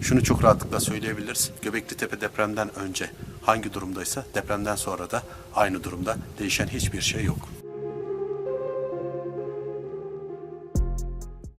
Şunu çok rahatlıkla söyleyebiliriz. Göbekli Tepe depremden önce hangi durumdaysa depremden sonra da aynı durumda değişen hiçbir şey yok.